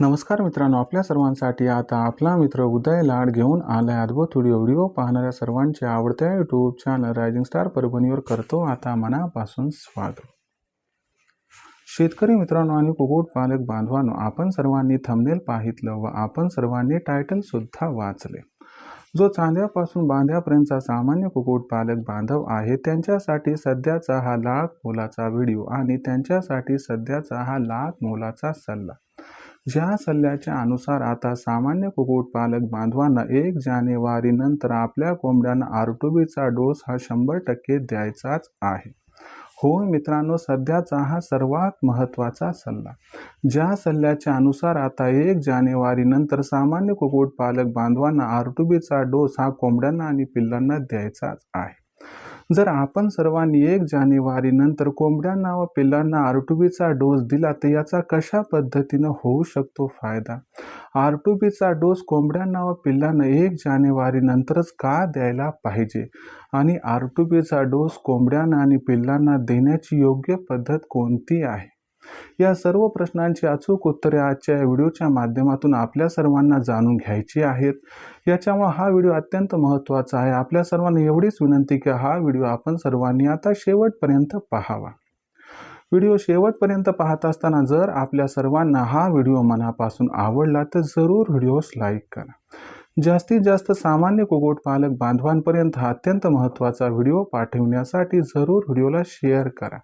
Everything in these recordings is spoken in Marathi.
नमस्कार मित्रांनो आपल्या सर्वांसाठी आता आपला मित्र उदय लाड घेऊन आलाय अद्भुत व्हिडिओ. व्हिडिओ पाहणाऱ्या सर्वांचे आवडत्या यूट्यूब चॅनल रायझिंग स्टार परभणीवर करतो आता मनापासून स्वागत. शेतकरी मित्रांनो आणि कुक्कुटपालक बांधवांनो आपण सर्वांनी थंबनेल पाहितलं व आपण सर्वांनी टायटल सुद्धा वाचले. जो चांद्यापासून बांध्यापर्यंतचा सामान्य कुक्कुटपालक बांधव आहे त्यांच्यासाठी सध्याचा हा लाख मोलाचा व्हिडिओ आणि त्यांच्यासाठी सध्याचा हा लाख मोलाचा सल्ला. ज्या सल्ल्याच्या अनुसार आता सामान्य कुक्कुटपालक बांधवांना एक जानेवारी नंतर आपल्या कोंबड्यांना आर टू बीचा डोस हा शंभर टक्के द्यायचाच आहे. होय मित्रांनो सध्याचा हा सर्वात महत्त्वाचा सल्ला. ज्या सल्ल्याच्या अनुसार आता एक जानेवारी नंतर सामान्य कुक्कुटपालक बांधवांना आर टू बीचा डोस हा कोंबड्यांना आणि पिल्लांना द्यायचाच आहे. जर आपण सर्वांनी एक जानेवारी नंतर कोंबड्यांना व पिल्लांना बीचा डोस दिला तर याचा कशा पद्धतीनं होऊ शकतो फायदा? आर टू बीचा डोस कोंबड्यांना व पिल्लांना एक जानेवारी नंतरच का द्यायला पाहिजे? आणि आर टू बीचा डोस कोंबड्यांना आणि पिल्लांना देण्याची योग्य पद्धत कोणती आहे? या सर्व प्रश्नांची अचूक उत्तरे आजच्या व्हिडिओच्या माध्यमातून आपल्या सर्वांना जाणून घ्यायची आहेत. याच्यामुळे हा व्हिडिओ अत्यंत महत्त्वाचा आहे. आपल्या सर्वांना एवढीच विनंती की हा व्हिडिओ आपण सर्वांनी आता शेवटपर्यंत पाहावा. व्हिडिओ शेवटपर्यंत पाहत असताना जर आपल्या सर्वांना हा व्हिडिओ मनापासून आवडला तर जरूर व्हिडिओस लाईक करा. जास्तीत जास्त सामान्य कुक्कुटपालक बांधवांपर्यंत हा अत्यंत महत्त्वाचा व्हिडिओ पाठवण्यासाठी जरूर व्हिडिओला शेअर करा.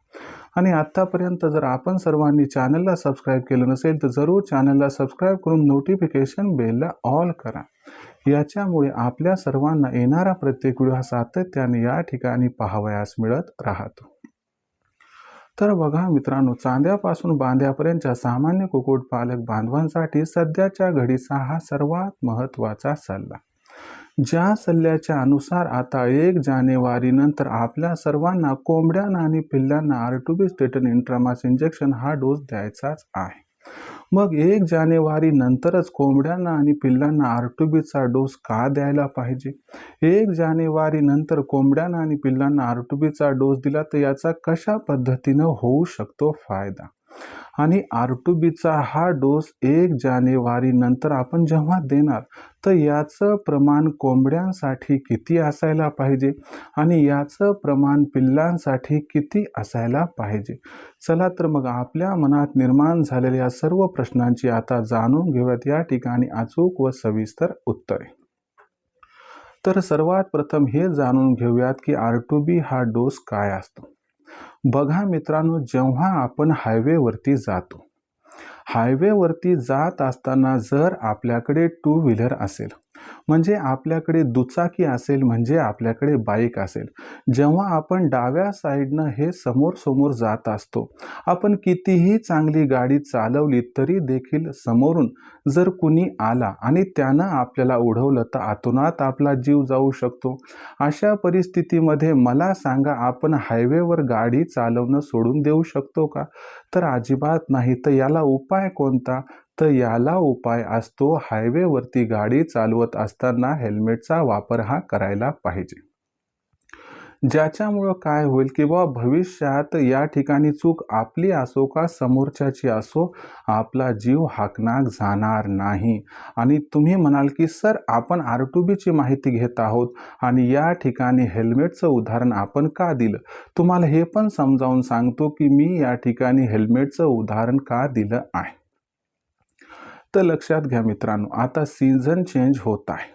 आणि आत्तापर्यंत जर आपण सर्वांनी चॅनलला सबस्क्राईब केलं नसेल तर जरूर चॅनलला सबस्क्राईब करून नोटिफिकेशन बेलला ऑल करा. याच्यामुळे आपल्या सर्वांना येणारा प्रत्येक व्हिडिओ हा सातत्याने या ठिकाणी पाहावयास मिळत राहतो. तर बघा मित्रांनो चांद्यापासून बांध्यापर्यंतच्या सामान्य कुक्कुटपालक बांधवांसाठी सध्याच्या घडीचा हा सर्वात महत्त्वाचा सल्ला. ज्या सल्ल्याच्या अनुसार आता एक जानेवारीनंतर आपल्या सर्वांना कोंबड्यांना आणि पिल्लांना आरटुबी स्टेटन इंट्रामास इंजेक्शन हा डोस द्यायचाच आहे. मग एक जानेवारी नंतरच कोंबड्यांना आणि पिल्लांना आरटुबीचा डोस का द्यायला पाहिजे? एक जानेवारी नंतर कोंबड्यांना आणि पिल्लांना आरटुबीचा डोस दिला तर याचा कशा पद्धतीनं होऊ शकतो फायदा? आणि आर टू बीचा हा डोस एक जानेवारी नंतर आपण जेव्हा देणार तर याचं प्रमाण कोंबड्यांसाठी किती असायला पाहिजे? आणि याचं प्रमाण पिल्लांसाठी किती असायला पाहिजे? चला तर मग आपल्या मनात निर्माण झालेल्या सर्व प्रश्नांची आता जाणून घेऊयात. या ठिकाणी अचूक व सविस्तर उत्तरे. तर सर्वात प्रथम हे जाणून घेऊयात की आर टू बी हा डोस काय असतो. बघा मित्रांनो जेव्हा आपण हायवेवरती जातो हायवेवरती जात असताना जर आपल्याकडे टू व्हीलर असेल म्हणजे आपल्याकडे दुचाकी असेल म्हणजे आपल्याकडे बाईक असेल. जेव्हा आपण डाव्या साईडनं हे समोर समोर जात असतो आपण कितीही चांगली गाडी चालवली तरी देखील समोरून जर कुणी आला आणि त्यानं आपल्याला उडवलं तर आतोनात आपला जीव जाऊ शकतो. अशा परिस्थितीमध्ये मला सांगा आपण हायवेवर गाडी चालवणं सोडून देऊ शकतो का? तर अजिबात नाही. तर याला उपाय कोणता? तर याला उपाय असतो हायवेवरती गाडी चालवत असताना हेल्मेटचा वापर हा करायला पाहिजे. ज्याच्यामुळं काय होईल किंवा भविष्यात या ठिकाणी चूक आपली असो का समोरच्याची असो आपला जीव हाकनाक जाणार नाही. आणि तुम्ही म्हणाल की सर आपण आर टू बीची माहिती घेत आहोत आणि या ठिकाणी हेल्मेटचं उदाहरण आपण का दिलं? तुम्हाला हे पण समजावून सांगतो की मी या ठिकाणी हेल्मेटचं उदाहरण का दिलं आहे? तर लक्षात घ्या मित्रांनो आता सीझन चेंज होत आहे.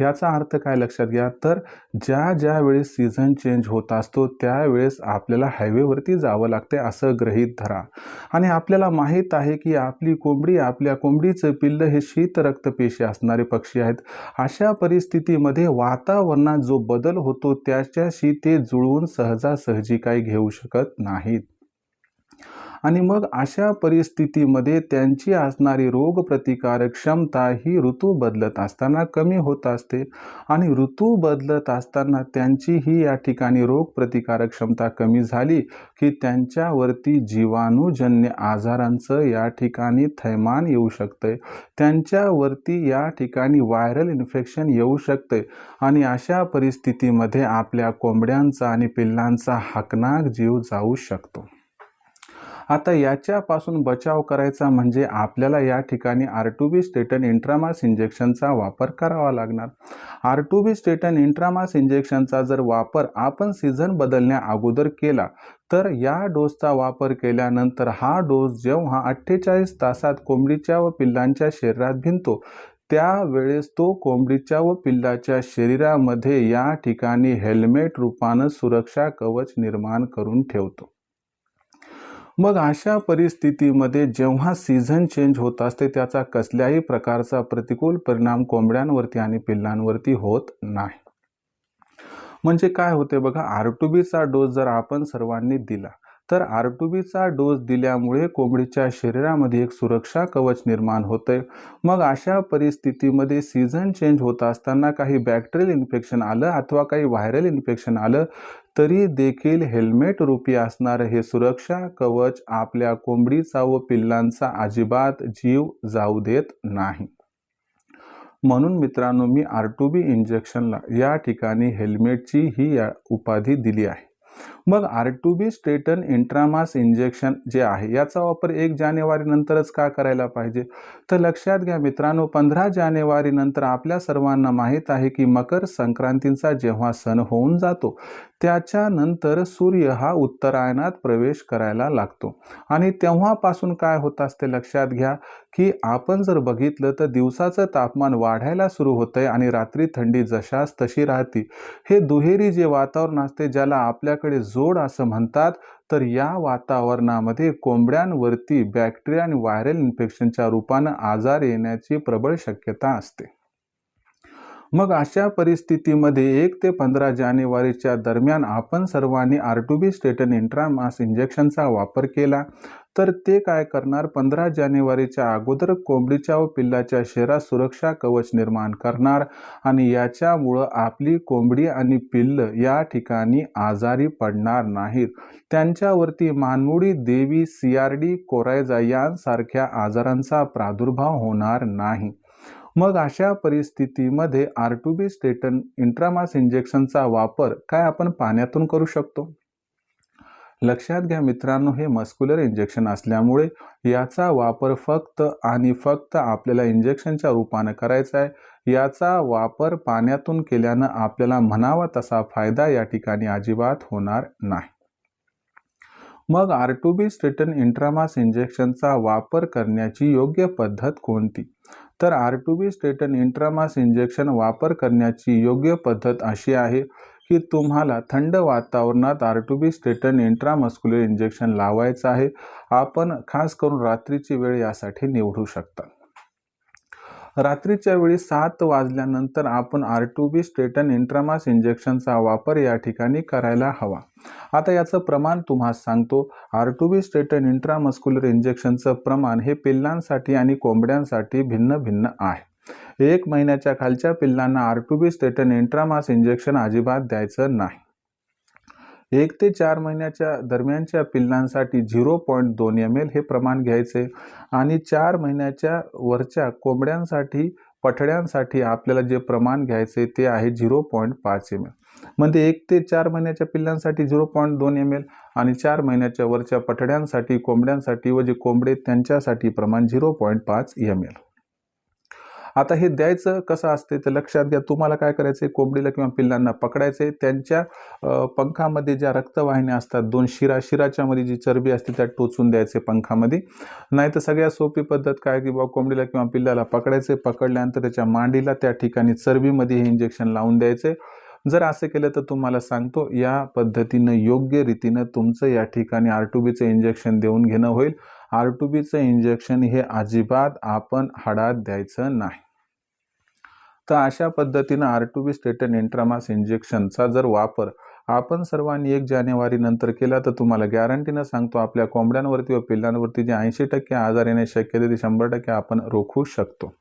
याचा अर्थ काय लक्षात घ्या? तर ज्या ज्या वेळेस सीझन चेंज होत असतो त्यावेळेस आपल्याला हायवेवरती जावं लागते असं गृहीत धरा. आणि आपल्याला माहीत आहे की आपली कोंबडी आपल्या कोंबडीचं पिल्ल हे शीत रक्तपेशी असणारे पक्षी आहेत. अशा परिस्थितीमध्ये वातावरणात जो बदल होतो त्याच्याशी ते जुळवून सहजासहजी काही घेऊ शकत नाहीत. आणि मग अशा परिस्थितीमध्ये त्यांची असणारी रोगप्रतिकारक क्षमता ही ऋतू बदलत असताना कमी होत असते. आणि ऋतू बदलत असताना त्यांची ही या ठिकाणी रोगप्रतिकारक क्षमता कमी झाली की त्यांच्यावरती जीवाणूजन्य आजारांचं या ठिकाणी थैमान येऊ शकतं त्यांच्यावरती या ठिकाणी व्हायरल इन्फेक्शन येऊ शकते आणि अशा परिस्थितीमध्ये आपल्या कोंबड्यांचा आणि पिल्लांचा हकनाक जीव जाऊ शकतो. आता याच्यापासून बचाव करायचा म्हणजे आपल्याला या ठिकाणी आर टू बी स्टेटन इंट्रामास इंजेक्शनचा वापर करावा लागणार. आर टू बी स्टेटन इंट्रामास इंजेक्शनचा जर वापर आपण सीझन बदलण्या अगोदर केला तर या डोसचा वापर केल्यानंतर हा डोस जेव्हा अठ्ठेचाळीस तासात कोंबडीच्या व पिल्लांच्या शरीरात भिनतो त्यावेळेस तो कोंबडीच्या व पिल्लाच्या शरीरामध्ये या ठिकाणी हेल्मेट रूपानं सुरक्षा कवच निर्माण करून ठेवतो. मग अशा परिस्थितीमध्ये जेव्हा सीझन चेंज होत असते त्याचा कसल्याही प्रकारचा प्रतिकूल परिणाम कोंबड्यांवरती आणि पिल्लांवरती होत नाही. म्हणजे काय होते बघा आर टू बीचा डोस जर आपण सर्वांनी दिला तर आर टू बीचा डोस दिल्यामुळे कोंबडीच्या शरीरामध्ये एक सुरक्षा कवच निर्माण होते. मग अशा परिस्थितीमध्ये सीझन चेंज होत असताना काही बॅक्टेरियल इन्फेक्शन आलं अथवा काही व्हायरल इन्फेक्शन आलं तरी देखील हेल्मेट रूपी असणारं हे सुरक्षा कवच आपल्या कोंबडीचा व पिल्लांचा अजिबात जीव जाऊ देत नाही. म्हणून मित्रांनो मी आर टू बी इंजेक्शनला या ठिकाणी हेल्मेटची ही या उपाधी दिली आहे. मग R two B Staten इंट्रामास injection जे आहे याचा वापर एक जानेवारी नंतरच का करायला पाहिजे? तर लक्षात घ्या मित्रांनो पंधरा जानेवारी नंतर आपल्या सर्वांना माहीत आहे की मकर संक्रांतीचा जेव्हा सण होऊन जातो त्याच्यानंतर सूर्य हा उत्तरायणात प्रवेश करायला लागतो. आणि तेव्हापासून काय होत असते लक्षात घ्या की आपण जर बघितलं तर दिवसाचं तापमान वाढायला सुरू होतं आहे आणि रात्री थंडी जशास तशी राहते. हे दुहेरी जे वातावरण असते ज्याला आपल्याकडे जोड असं म्हणतात. तर या वातावरणामध्ये कोंबड्यांवरती बॅक्टेरिया आणि व्हायरल इन्फेक्शनच्या रूपानं आजार येण्याची प्रबळ शक्यता असते. मग अशा परिस्थितीमध्ये एक ते पंधरा जानेवारीच्या दरम्यान आपण सर्वांनी आर टू बी स्टेटन इंट्रामास इंजेक्शनचा वापर केला. तर ते काय करणार? पंधरा जानेवारीच्या अगोदर कोंबडीच्या व पिल्लाच्या शरीरात सुरक्षा कवच निर्माण करणार आणि याच्यामुळं आपली कोंबडी आणि पिल्ल या ठिकाणी आजारी पडणार नाहीत. त्यांच्यावरती मानमुडी देवी सीआरडी कोरायजा यांसारख्या आजारांचा प्रादुर्भाव होणार नाही. मग अशा परिस्थितीमध्ये आर टू बी स्टेटन इंट्रामास इंजेक्शनचा वापर काय आपण पाण्यातून करू शकतो? लक्षात घ्या मित्रांनो हे मस्क्युलर इंजेक्शन असल्यामुळे याचा वापर फक्त आणि फक्त आपल्याला इंजेक्शनच्या रूपानं करायचा आहे. याचा वापर पाण्यातून केल्यानं आपल्याला म्हणावा तसा फायदा या ठिकाणी अजिबात होणार नाही. मग आर टू बी स्टेटन इंट्रामास इंजेक्शनचा वापर करण्याची योग्य पद्धत कोणती? तर R two B Staten इंट्रामास injection वापर करण्याची योग्य पद्धत अशी आहे. की तुम्हाला थंड वातावरणात R two B Staten intramuscular injection लावायचं आहे. आपण खास करून रात्रीची वेळ यासाठी निवडू शकता. रात्रीच्या वेळी सात वाजल्यानंतर आपण R two B Staten intramuscular इंजेक्शनचा वापर या ठिकाणी करायला हवा. आता याचं प्रमाण तुम्हाला सांगतो. R two B Staten intramuscular इंजेक्शनचं प्रमाण हे पिल्लांसाठी आणि कोंबड्यांसाठी भिन्न भिन्न आहे. एक महिन्याच्या खालच्या पिल्लांना R two B Staten इंट्रामास injection अजिबात द्यायचं नाही. एक ते चार महिन्याच्या दरम्यानच्या पिल्लांसाठी झिरो पॉईंट दोन एम एल हे प्रमाण घ्यायचे आणि चार महिन्याच्या वरच्या कोंबड्यांसाठी पठड्यांसाठी आपल्याला जे प्रमाण घ्यायचे ते आहे झिरो पॉईंट पाच एम एल म्हणजे एक ते चार महिन्याच्या पिल्लांसाठी झिरो पॉईंट दोन एम एल आणि चार महिन्याच्या वरच्या पठड्यांसाठी कोंबड्यांसाठी व जे कोंबडे त्यांच्यासाठी प्रमाण झिरो पॉईंट पाच एम एल आता हे द्यायचं कसं असते तर लक्षात घ्या. तुम्हाला काय करायचं कोंबडीला किंवा पिल्लांना पकडायचे त्यांच्या पंखामध्ये ज्या रक्तवाहिन्या असतात दोन शिरा शिराच्या मध्ये जी चरबी असते त्या टोचून द्यायचे पंखामध्ये. नाही तर सगळ्यात सोपी पद्धत काय की बाबा कोंबडीला किंवा पिल्लाला पकडायचे पकडल्यानंतर त्याच्या मांडीला त्या ठिकाणी चरबीमध्ये हे इंजेक्शन लावून द्यायचे जर असं केलं तर तुम्हाला सांगतो या पद्धतीनं योग्य रीतीनं तुमचं या ठिकाणी आर टू बीचं इंजेक्शन देऊन घेणं होईल. आर टू बीचं इंजेक्शन हे अजिबात आपण हाडात द्यायचं नाही. तर अशा पद्धतीनं आर टू बी स्टेटन इंट्रामास इंजेक्शनचा जर वापर आपण सर्वांनी एक जानेवारी नंतर केला तर तुम्हाला गॅरंटीनं सांगतो आपल्या कोंबड्यांवरती व पिल्लांवरती जे ऐंशी टक्के आजार येण्याची शक्यता ते शंभर टक्के आपण रोखू शकतो.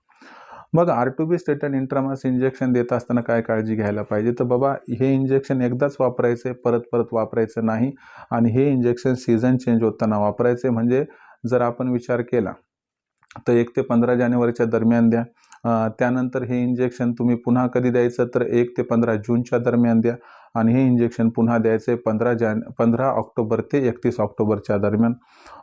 मग R two B Staten इंट्रामास injection देत असताना काय काळजी घ्यायला पाहिजे? तर बाबा हे इंजेक्शन एकदाच वापरायचं आहे परत परत वापरायचं नाही आणि हे इंजेक्शन सीझन चेंज होताना वापरायचे. म्हणजे जर आपण विचार केला तर एक ते पंधरा जानेवारीच्या दरम्यान द्या. त्यानंतर हे इंजेक्शन तुम्ही पुन्हा कधी द्यायचं? तर एक ते पंधरा जूनच्या दरम्यान द्या. आणि हे इंजेक्शन पुन्हा द्यायचे पंधरा जान पंधरा ऑक्टोबर ते एकतीस ऑक्टोबरच्या दरम्यान.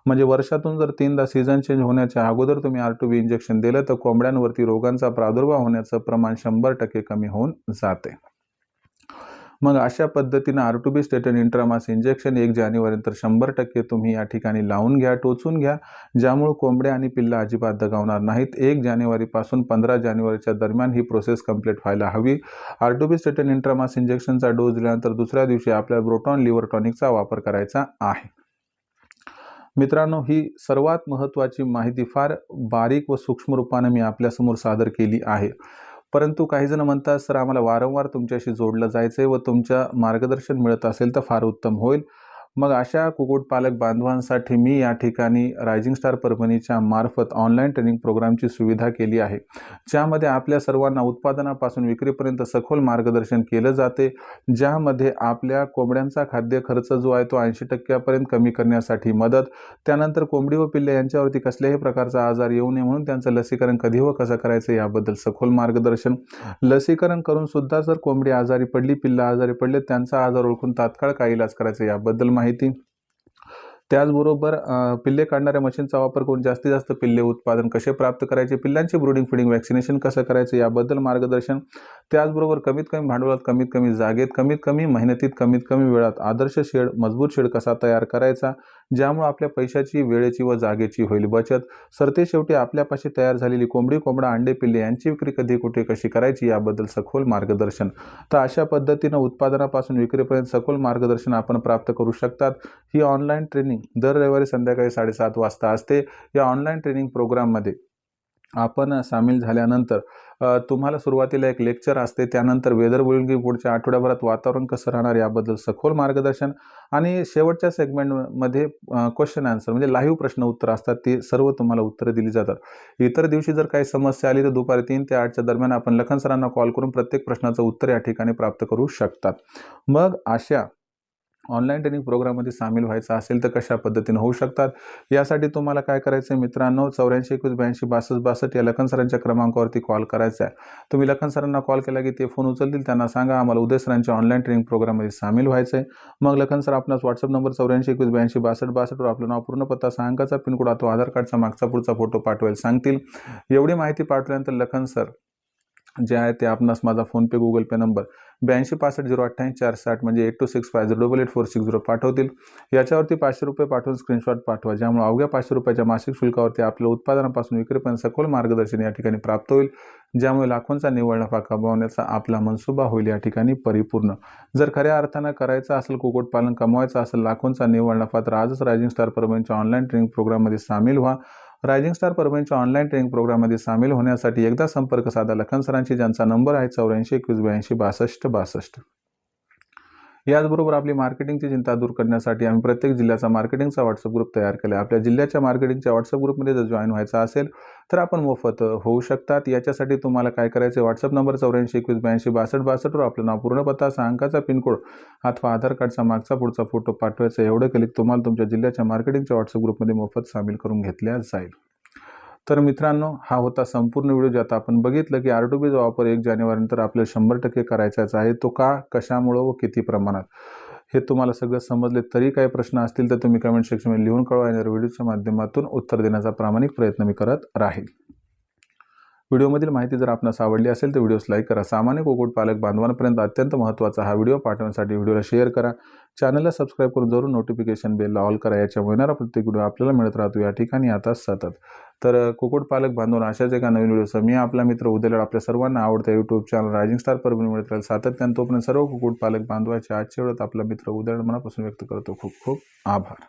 म्हणजे वर्षातून जर तीनदा सीझन चेंज होण्याच्या अगोदर तुम्ही आर टू बी इंजेक्शन दिलं तर कोंबड्यांवरती रोगांचा प्रादुर्भाव होण्याचं प्रमाण शंभर टक्के कमी होऊन जाते. मग अशा पद्धतीनं R two B Staten इंट्रामास injection एक जानेवारीनंतर शंभर टक्के तुम्ही या ठिकाणी लावून घ्या टोचून घ्या. ज्यामुळे कोंबड्या आणि पिल्ला अजिबात दगावणार नाहीत. एक जानेवारीपासून पंधरा जानेवारीच्या दरम्यान ही प्रोसेस कंप्लीट व्हायला हवी. आर टू बी स्टेटन इंट्रामास इंजेक्शनचा डोस दिल्यानंतर दुसऱ्या दिवशी आपल्या ब्रोटॉन लिव्हर टॉनिकचा वापर करायचा आहे. मित्रांनो ही सर्वात महत्त्वाची माहिती फार बारीक व सूक्ष्म रूपाने मी आपल्यासमोर सादर केली आहे. परंतु काही जण म्हणतात सर आम्हाला वारंवार तुमच्याशी जोडलं जायचं आहे व तुमच्या मार्गदर्शन मिळत असेल तर फार उत्तम होईल. मग अशा कुक्कुटपालक बांधवांसाठी मी या ठिकाणी रायझिंग स्टार परभणीच्या मार्फत ऑनलाईन ट्रेनिंग प्रोग्रामची सुविधा केली आहे. ज्यामध्ये आपल्या सर्वांना उत्पादनापासून विक्रीपर्यंत सखोल मार्गदर्शन केलं जाते. ज्यामध्ये आपल्या कोंबड्यांचा खाद्य खर्च जो आहे तो ऐंशी टक्क्यापर्यंत कमी करण्यासाठी मदत त्यानंतर कोंबडी व पिल्ले यांच्यावरती कसल्याही प्रकारचा आजार येऊ नये म्हणून त्यांचं लसीकरण कधी व कसं करायचं याबद्दल सखोल मार्गदर्शन. लसीकरण करून सुद्धा जर कोंबडी आजारी पडली पिल्ला आजारी पडले त्यांचा आजार ओळखून तात्काळ काय इलाज करायचा याबद्दल माहिती माहिती. त्याचबरोबर पिल्ले काढणाऱ्या मशीनचा वापर करून जास्तीत जास्त पिल्ले उत्पादन कसे प्राप्त करायचे पिल्लांची ब्रुडिंग फिडिंग वॅक्सिनेशन कसं करायचं याबद्दल मार्गदर्शन. त्याचबरोबर कमीत कमी भांडवलात कमीत कमी जागेत कमीत कमी मेहनतीत कमीत कमी वेळात आदर्श शेड मजबूत शेड कसा तयार करायचा ज्यामुळे आपल्या पैशाची वेळेची व जागेची होईल बचत. सरते शेवटी आपल्यापाशी तयार झालेली कोंबडी कोंबडा अंडे पिल्ले यांची विक्री कधी कुठे कशी करायची याबद्दल सखोल मार्गदर्शन. तर अशा पद्धतीनं उत्पादनापासून विक्रीपर्यंत सखोल मार्गदर्शन आपण प्राप्त करू शकतात. ही ऑनलाईन ट्रेनिंग दर रविवारी संध्याकाळी साडेसात वाजता असते. या ऑनलाईन ट्रेनिंग प्रोग्राममध्ये आपण सामील झाल्यानंतर तुम्हाला सुरुवातीला एक लेक्चर असते त्यानंतर वेदर बुलिंग पुढच्या आठवड्याभरात वातावरण कसं राहणार याबद्दल सखोल मार्गदर्शन आणि शेवटच्या सेगमेंटमध्ये क्वेश्चन आन्सर म्हणजे लाईव्ह प्रश्न उत्तर असतात ते सर्व तुम्हाला उत्तरं दिली जातात. इतर दिवशी जर काही समस्या आली तर दुपारी तीन ते आठच्या दरम्यान आपण लखन सरांना कॉल करून प्रत्येक प्रश्नाचं उत्तर या ठिकाणी प्राप्त करू शकतात. मग अशा ऑनलाईन ट्रेनिंग प्रोग्राममध्ये सामील व्हायचं असेल तर कशा पद्धतीने होऊ शकतात? यासाठी तुम्हाला काय करायचं आहे मित्रांनो? चौऱ्याऐंशी एकवीस ब्याऐंशी बासष्ट बासष्ट या लखन सरांच्या क्रमांकावरती कॉल करायचा आहे. तुम्ही लखन सरांना कॉल केला की ते फोन उचलतील त्यांना सांगा आम्हाला उदय सरांच्या ऑनलाईन ट्रेनिंग प्रोग्राममध्ये सामील व्हायचं आहे मग लखन सर आपणास व्हॉट्सअप नंबर चौऱ्याऐंशी एकवीस ब्याऐंशी बासष्ट बासष्टवर आपलं नाव पूर्ण पत्ता सांगाचा पिनकोड अथवा आधार कार्डचा मागचा पुढचा फोटो पाठवायला सांगतील. एवढी माहिती पाठवल्यानंतर लखन सर जे आहे ते आपणास माझा फोनपे गुगल पे नंबर ब्याऐंशी पासष्ट झिरो अठ्ठ्याऐंशी चार साठ म्हणजे eight two six five zero double eight four six zero पाठवतील. याच्यावरती पाचशे रुपये पाठवून स्क्रीनशॉट पाठवा ज्यामुळे अवघ्या पाचशे रुपयाच्या मासिक शुल्कावरती आपल्या उत्पादनापासून विक्रीपर्यंत सखोल मार्गदर्शन या ठिकाणी प्राप्त होईल. ज्यामुळे लाखोंचा निव्वळ नफा कमावण्याचा आपला मनसुबा होईल या ठिकाणी परिपूर्ण. जर खऱ्या अर्थानं करायचं असेल कुक्कुटपालन कमवायचं असेल लाखोंचा निव्वळ नफा तर आजच रायझिंग स्टार परभणीच्या ऑनलाईन ट्रेनिंग प्रोग्राममध्ये सामील व्हा. रायझिंग स्टार परभणीच्या ऑनलाईन ट्रेनिंग प्रोग्राममध्ये सामील होण्यासाठी एकदा संपर्क साधा लखन सरांशी ज्यांचा नंबर आहे चौऱ्याऐंशी एकवीस ब्याऐंशी बासष्ट बासष्ट. याचबरोबर आपली मार्केटिंगची चिंता दूर करण्यासाठी आम्ही प्रत्येक जिल्ह्याचा मार्केटिंगचा व्हॉट्सअप ग्रुप तयार केला आपल्या जिल्ह्याच्या मार्केटिंगच्या व्हॉट्सअप ग्रुपमध्ये जर जॉईन व्हायचा असेल तर आपण मोफत होऊ शकतात. याच्यासाठी तुम्हाला काय करायचं व्हॉट्सअप नंबर चौऱ्याऐंशी एकवीस ब्याऐंशी बासष्ट बासष्टवर आपलं नाव पूर्ण पत्ता सहा अंकाचा पिनकोड अथवा आधार कार्डचा मागचा पुढचा फोटो पाठवायचा. एवढं क्लिक तुम्हाला तुमच्या जिल्ह्याच्या मार्केटिंगच्या व्हॉट्सअप ग्रुपमध्ये मोफत सामील करून घेतल्या जाईल. तर मित्रांनो हा होता संपूर्ण व्हिडिओ ज्यात आपण बघितलं की आर टू बीचा वापर एक जानेवारीनंतर आपल्याला शंभर टक्के करायचाच आहे. तो का कशामुळं व किती प्रमाणात? हे तुम्हाला सगळं समजले. तरी काही प्रश्न असतील तर तुम्ही कमेंट सेक्शनमध्ये लिहून कळवा. आणि व्हिडिओच्या माध्यमातून उत्तर देण्याचा प्रामाणिक प्रयत्न मी करत राहील. व्हिडिओमधील माहिती जर आपणास आवडली असेल तर व्हिडिओस लाईक करा. सामान्य कुक्कुटपालक बांधवांपर्यंत अत्यंत महत्त्वाचा हा व्हिडिओ पाठवण्यासाठी व्हिडिओला शेअर करा. चॅनलला सबस्क्राईब करून जरूर नोटिफिकेशन बेलला ऑल करा. याच्यामुळे येणारा प्रत्येक व्हिडिओ आपल्याला मिळत राहतो. या ठिकाणी आता सतत. तर कुक्कुटपालक बांधून अशाच एका नवीन व्हिडिओसह मी आपला मित्र उद्याला आपल्या सर्वांना आवडत्या YouTube channel rising star Parbhani मिळत राहील सातत्यानं तोपर्यंत सर्व कुक्कुटपालक बांधवाच्या आजच्या वेळेत आपला मित्र उद्याला मनापासून व्यक्त करतो. खूप खूप आभार.